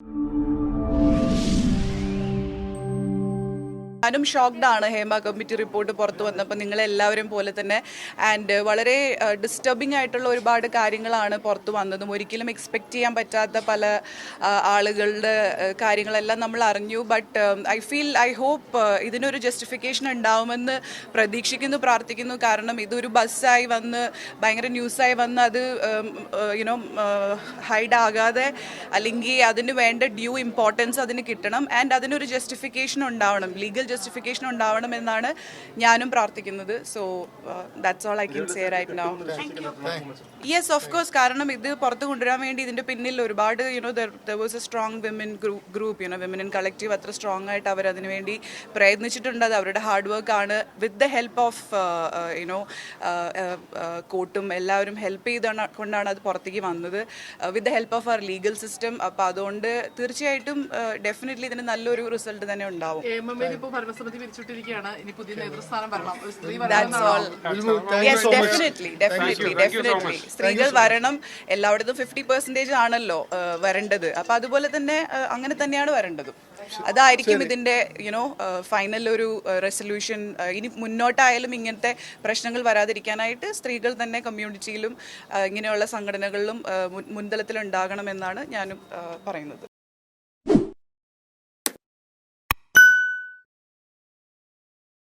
you. ഞാനും shocked ആണ്. Hema committee report പുറത്തു വന്നപ്പോൾ നിങ്ങളെല്ലാവരും പോലെ തന്നെ. ആൻഡ് വളരെ ഡിസ്റ്റർബിംഗ് ആയിട്ടുള്ള ഒരുപാട് കാര്യങ്ങളാണ് പുറത്തു വന്നതും. ഒരിക്കലും എക്സ്പെക്ട് ചെയ്യാൻ പറ്റാത്ത പല ആളുകളുടെ കാര്യങ്ങളെല്ലാം നമ്മൾ അറിഞ്ഞു. But I feel I hope ഇതിനൊരു ജസ്റ്റിഫിക്കേഷൻ ഉണ്ടാവുമെന്ന് പ്രതീക്ഷിക്കുന്നു പ്രാർത്ഥിക്കുന്നു. കാരണം ഇതൊരു ബസ്സായി വന്ന് ഭയങ്കര ന്യൂസായി വന്ന് അത് യുനോ ഹൈഡ് ആകാതെ അല്ലെങ്കിൽ അതിന് വേണ്ട ഡ്യൂ ഇമ്പോർട്ടൻസ് അതിന് കിട്ടണം. ആൻഡ് അതിനൊരു ജസ്റ്റിഫിക്കേഷൻ ഉണ്ടാവണം. ലീഗൽ ജസ്റ്റിഫിക്കേഷൻ ഉണ്ടാവണം എന്നാണ് ഞാനും പ്രാർത്ഥിക്കുന്നത്. So that's all I can say right now yes of course കാരണം ഇത് പുറത്ത് കൊണ്ടുവരാൻ വേണ്ടി ഇതിന്റെ പിന്നിൽ ഒരുപാട് you know there was a strong women group you know women in collective അത്ര സ്ട്രോങ് ആയിട്ട് അവർ അതിനുവേണ്ടി പ്രയത്നിച്ചിട്ടുണ്ട്. അത് അവരുടെ ഹാർഡ് വർക്ക് ആണ്. With the help of you know കോട്ടും എല്ലാവരും ഹെൽപ്പ് ചെയ്താണ് കൊണ്ടാണ് അത് പുറത്തേക്ക് വന്നത്. വിത്ത് ദ ഹെൽപ്പ് ഓഫ് അവർ ലീഗൽ സിസ്റ്റം അപ്പോൾ അതുകൊണ്ട് തീർച്ചയായിട്ടും ഡെഫിനറ്റ്ലി ഇതിന് നല്ലൊരു റിസൾട്ട് തന്നെ ഉണ്ടാവും. ഭരണസമിതി പിരിച്ചുവിട്ടിരിക്കുകയാണ് ഇനി പുതിയ നേതൃസ്ഥാനം വരണം. ഒരു സ്ത്രീ definitely. സ്ത്രീകൾ വരണം എല്ലായിടത്തും ഫിഫ്റ്റി പെർസെന്റേജ് ആണല്ലോ വരേണ്ടത്. അപ്പൊ അതുപോലെ തന്നെ അങ്ങനെ തന്നെയാണ് വരേണ്ടതും. അതായിരിക്കും ഇതിന്റെ യുനോ ഫൈനൽ ഒരു റെസൊല്യൂഷൻ ഇനി മുന്നോട്ടായാലും ഇങ്ങനത്തെ പ്രശ്നങ്ങൾ വരാതിരിക്കാനായിട്ട് സ്ത്രീകൾ തന്നെ കമ്മ്യൂണിറ്റിയിലും ഇങ്ങനെയുള്ള സംഘടനകളിലും മുൻതലത്തിൽ ഉണ്ടാകണമെന്നാണ് ഞാനും പറയുന്നത്.